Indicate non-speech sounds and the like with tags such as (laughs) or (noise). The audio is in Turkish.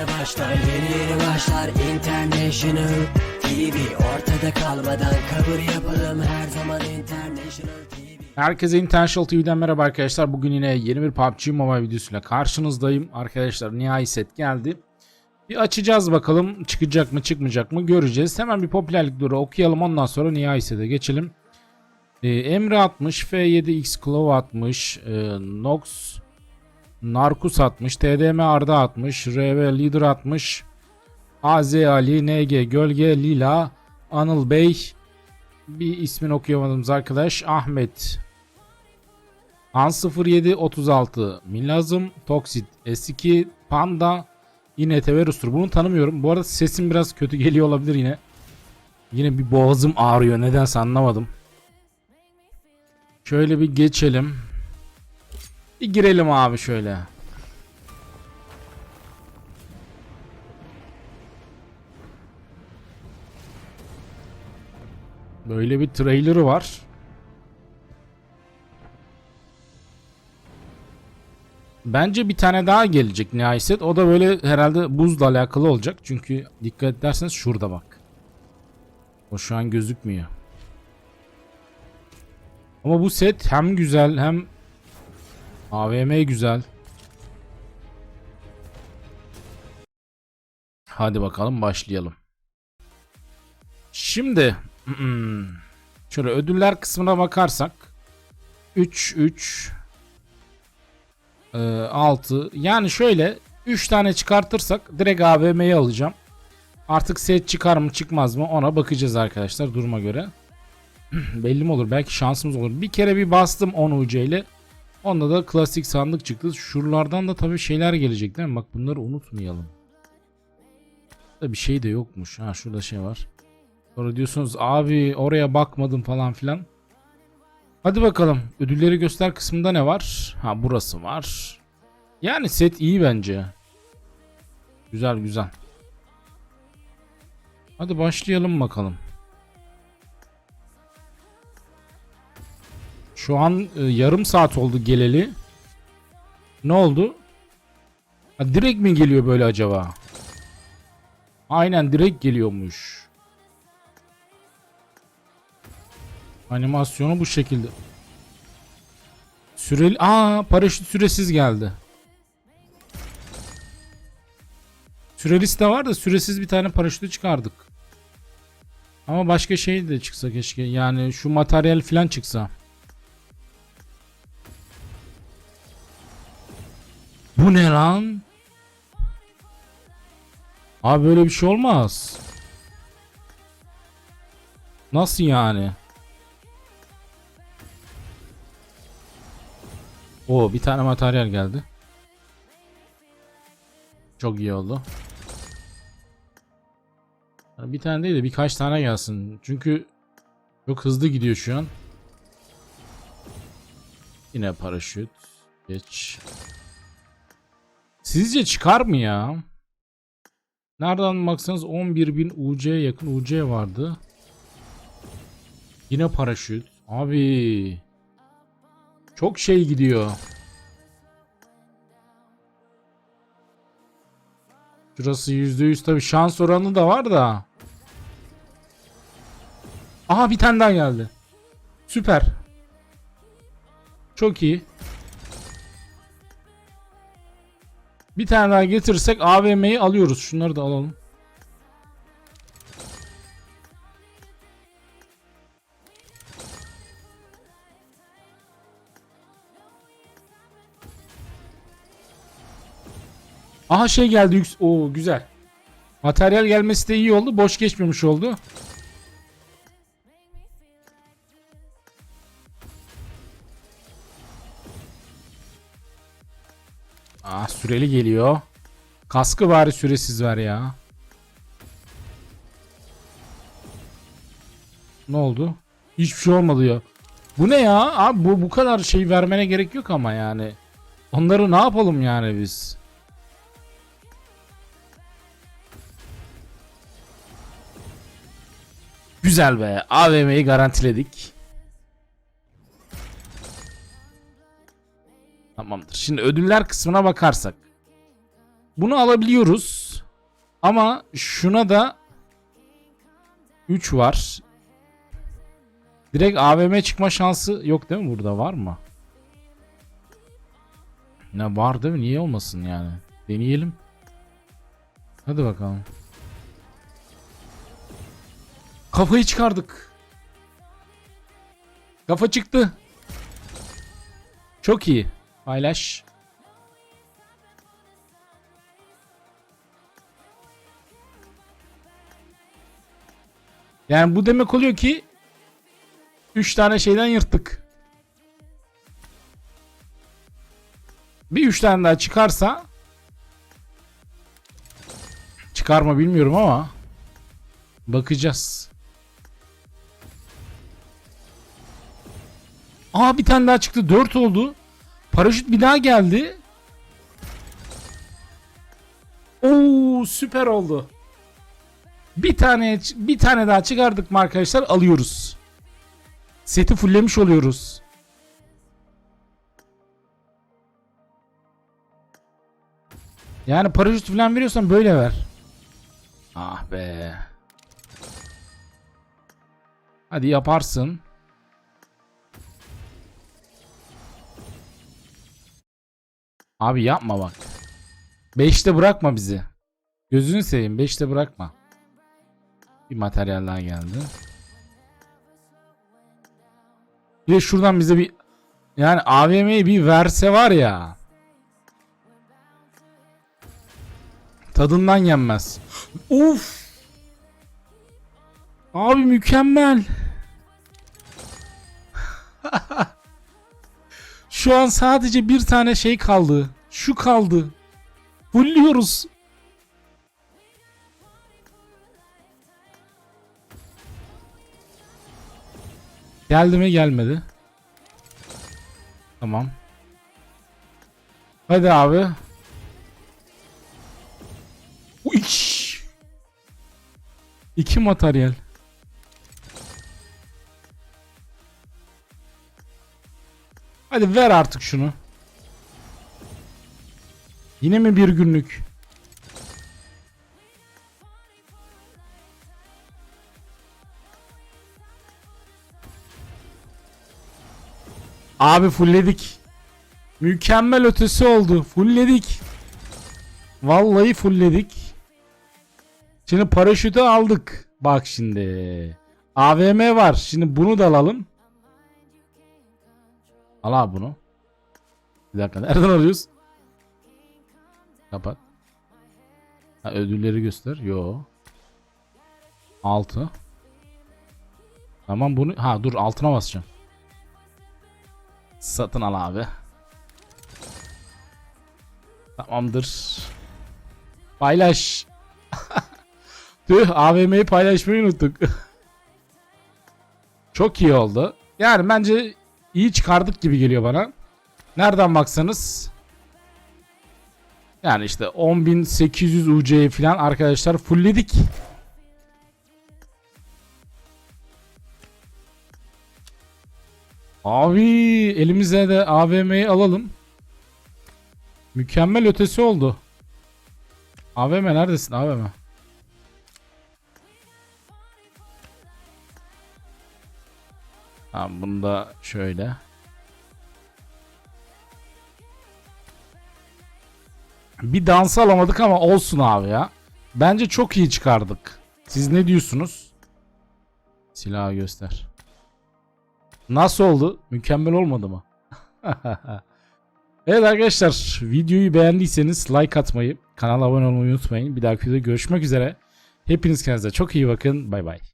yeni başlar Yeni yeni başlar International TV Ortada kalmadan kabul yapalım Her zaman International TV Herkese International TV'den merhaba arkadaşlar. Bugün yine yeni bir PUBG Mobile videosuyla karşınızdayım. Arkadaşlar nihai set geldi. Bir açacağız bakalım çıkacak mı çıkmayacak mı göreceğiz. Hemen bir popülerlik duru okuyalım ondan sonra nihai sete geçelim. Ee, Emre atmış, F7X Claw atmış, e, Nox Narkus atmış, TDM Arda atmış, RV Leader atmış, AZ Ali, NG Gölge, Lila, Anıl Bey, bir ismini okuyamadığımız arkadaş Ahmet An 07 36 Milazım Toxit S2 Panda yine Teverus'tur. Bunu tanımıyorum. Bu arada sesim biraz kötü geliyor olabilir yine. Yine bir boğazım ağrıyor. Nedense anlamadım. Şöyle bir geçelim. Bir girelim abi şöyle. Böyle bir trailer'ı var. Bence bir tane daha gelecek nihai set. O da böyle herhalde buzla alakalı olacak. Çünkü dikkat ederseniz şurada bak. O şu an gözükmüyor. Ama bu set hem güzel hem AVM güzel. Hadi bakalım başlayalım. Şimdi (clears throat) şöyle ödüller kısmına bakarsak 3 3 6 yani şöyle 3 tane çıkartırsak direkt AVM'yi alacağım. Artık set çıkar mı çıkmaz mı ona bakacağız arkadaşlar duruma göre. (clears throat) Belli mi olur belki şansımız olur. Bir kere bir bastım 10 UC ile. Onda da klasik sandık çıktı. Şuralardan da tabii şeyler gelecek değil mi? Bak bunları unutmayalım. Burada bir şey de yokmuş. Ha şurada şey var. Sonra diyorsunuz abi oraya bakmadım falan filan. Hadi bakalım ödülleri göster kısmında ne var? Ha burası var. Yani set iyi bence. Güzel güzel. Hadi başlayalım bakalım. Şu an e, yarım saat oldu geleli. Ne oldu? Ha, direkt mi geliyor böyle acaba? Aynen direkt geliyormuş. Animasyonu bu şekilde. Süreli... Aa paraşüt süresiz geldi. Sürelisi de var da süresiz bir tane paraşütü çıkardık. Ama başka şey de çıksa keşke. Yani şu materyal falan çıksa. Bu ne lan? Abi böyle bir şey olmaz. Nasıl yani? O bir tane materyal geldi. Çok iyi oldu. Bir tane değil de birkaç tane gelsin. Çünkü çok hızlı gidiyor şu an. Yine paraşüt. Geç. Sizce çıkar mı ya? Nereden baksanız 11.000 UC yakın UC vardı. Yine paraşüt. Abi. Çok şey gidiyor. Şurası %100 tabi şans oranı da var da. Aha bir tane daha geldi. Süper. Çok iyi. Bir tane daha getirirsek AVM'yi alıyoruz. Şunları da alalım. Aha şey geldi. Oo güzel. Materyal gelmesi de iyi oldu. Boş geçmemiş oldu. Ah süreli geliyor. Kaskı bari süresiz ver ya. Ne oldu? Hiçbir şey olmadı ya. Bu ne ya? Abi bu bu kadar şey vermene gerek yok ama yani. Onları ne yapalım yani biz? Güzel be. AVM'yi garantiledik. Tamamdır. Şimdi ödüller kısmına bakarsak. Bunu alabiliyoruz. Ama şuna da 3 var. Direkt AVM çıkma şansı yok değil mi burada? Var mı? Ne var değil mi? Niye olmasın yani? Deneyelim. Hadi bakalım. Kafayı çıkardık. Kafa çıktı. Çok iyi. Paylaş. Yani bu demek oluyor ki 3 tane şeyden yırttık. Bir 3 tane daha çıkarsa çıkar mı bilmiyorum ama bakacağız. Aa bir tane daha çıktı. 4 oldu. Paraşüt bir daha geldi. Oo süper oldu. Bir tane bir tane daha çıkardık mı arkadaşlar alıyoruz. Seti fulllemiş oluyoruz. Yani paraşüt falan veriyorsan böyle ver. Ah be. Hadi yaparsın. Abi yapma bak. 5'te bırakma bizi. Gözünü seveyim 5'te bırakma. Bir materyal daha geldi. Bir de şuradan bize bir yani AVM'yi bir verse var ya. Tadından yenmez. Uf. Abi mükemmel. (laughs) Şu an sadece bir tane şey kaldı. Şu kaldı. Fulluyoruz. Geldi mi gelmedi. Tamam. Hadi abi. Uiş. İki materyal. Hadi ver artık şunu. Yine mi bir günlük? Abi fullledik. Mükemmel ötesi oldu. Fullledik. Vallahi fullledik. Şimdi paraşütü aldık. Bak şimdi. AVM var. Şimdi bunu da alalım. Al abi bunu. Bir dakika nereden alıyoruz? Kapat. Ha, ödülleri göster. Yo. 6. Tamam bunu ha dur altına basacağım. Satın al abi. Tamamdır. Paylaş. (laughs) Tüh AVM'yi paylaşmayı unuttuk. (laughs) Çok iyi oldu. Yani bence iyi çıkardık gibi geliyor bana. Nereden baksanız yani işte 10.800 UC'yi falan arkadaşlar fullledik. Abi elimize de AVM'yi alalım. Mükemmel ötesi oldu. AVM neredesin AVM? Tamam bunu şöyle. Bir dans alamadık ama olsun abi ya. Bence çok iyi çıkardık. Siz ne diyorsunuz? Silahı göster. Nasıl oldu? Mükemmel olmadı mı? (laughs) evet arkadaşlar videoyu beğendiyseniz like atmayı, kanala abone olmayı unutmayın. Bir dahaki videoda görüşmek üzere. Hepiniz kendinize çok iyi bakın. Bay bay.